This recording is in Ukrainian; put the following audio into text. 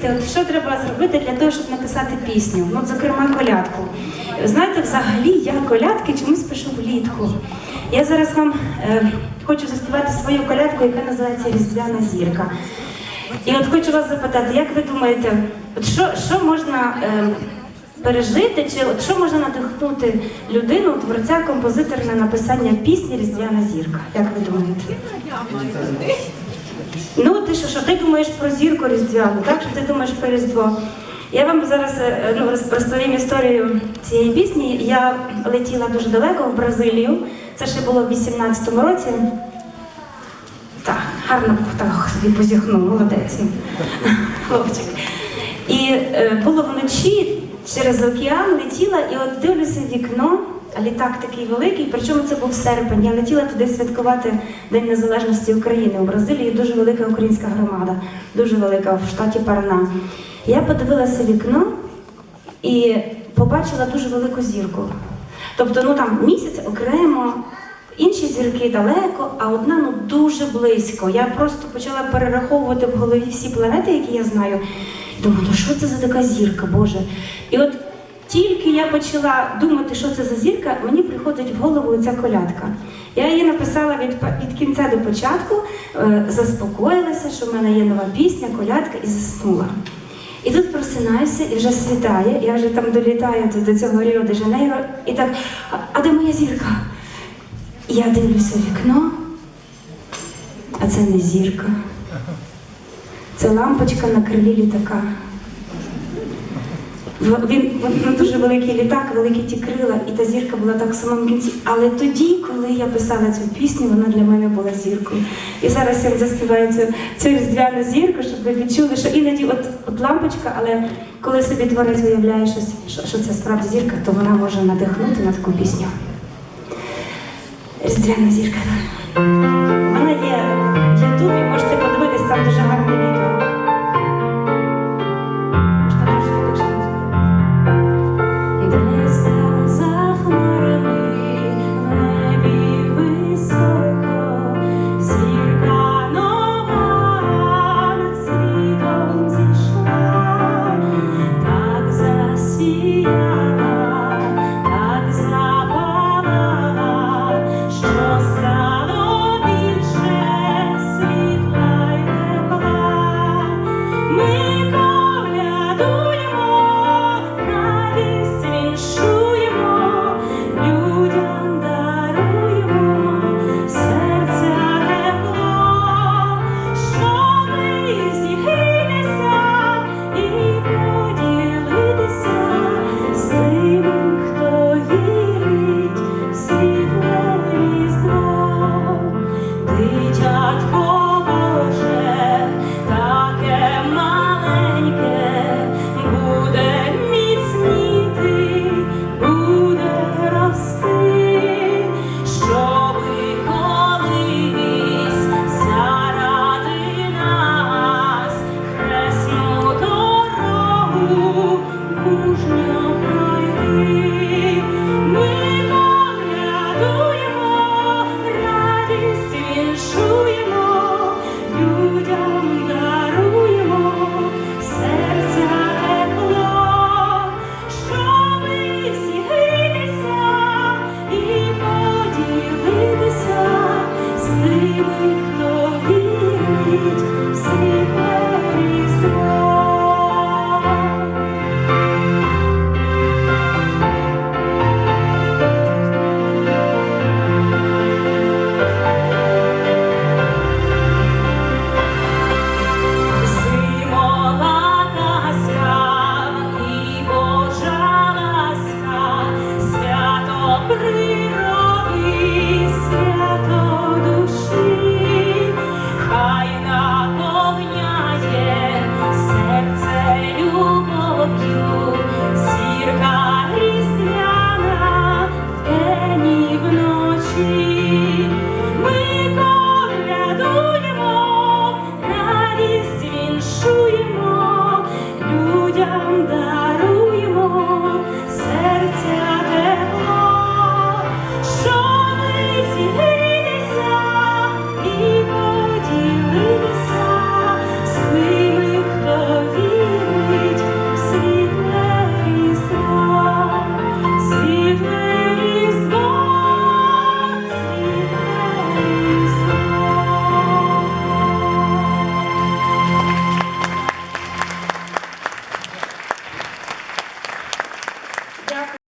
мислите, от що треба зробити для того, щоб написати пісню? Ну, зокрема, колядку. Знаєте, взагалі я колядки чомусь пишу влітку. Я зараз вам е, хочу заспівати свою колядку, яка називається Різдвяна зірка. І от хочу вас запитати, як ви думаєте, от що, що можна е, пережити, чи от що можна надихнути людину, творця, композитора на написання пісні Різдвяна зірка? Як ви думаєте? Ну, ти що, що ти думаєш про зірку різдвяну, так? Що ти думаєш про Різдво? Я вам зараз е, ну, розповім історію цієї пісні. Я летіла дуже далеко в Бразилію. Це ще було в 18-му році. Так, гарно так собі позіхнув, молодець. Хлопчик. І е, було вночі через океан летіла, і от дивлюся вікно, літак такий великий, причому це був серпень. Я летіла туди святкувати День Незалежності України у Бразилії. Дуже велика українська громада, дуже велика в штаті Парана. Я подивилася вікно і побачила дуже велику зірку. Тобто, ну там місяць окремо, інші зірки далеко, а одна ну дуже близько. Я просто почала перераховувати в голові всі планети, які я знаю. Думаю, ну що це за така зірка, Боже? І от тільки я почала думати, що це за зірка, мені приходить в голову ця колядка. Я її написала від, від кінця до початку, е, заспокоїлася, що в мене є нова пісня, колядка, і заснула. І тут просинаюся, і вже світає, я вже там долітаю до, цього Ріо де Жанейро, і так, а, а де моя зірка? Я дивлюся в вікно, а це не зірка. Це лампочка на крилі літака. Він, він ну, дуже великий літак, великі ті крила, і та зірка була так в самому кінці. Але тоді, коли я писала цю пісню, вона для мене була зіркою. І зараз я заспіваю цю, цю різдвяну зірку, щоб ви відчули, що іноді от, от лампочка, але коли собі творець виявляє щось, що, що це справді зірка, то вона може надихнути на таку пісню. Різдвяна зірка.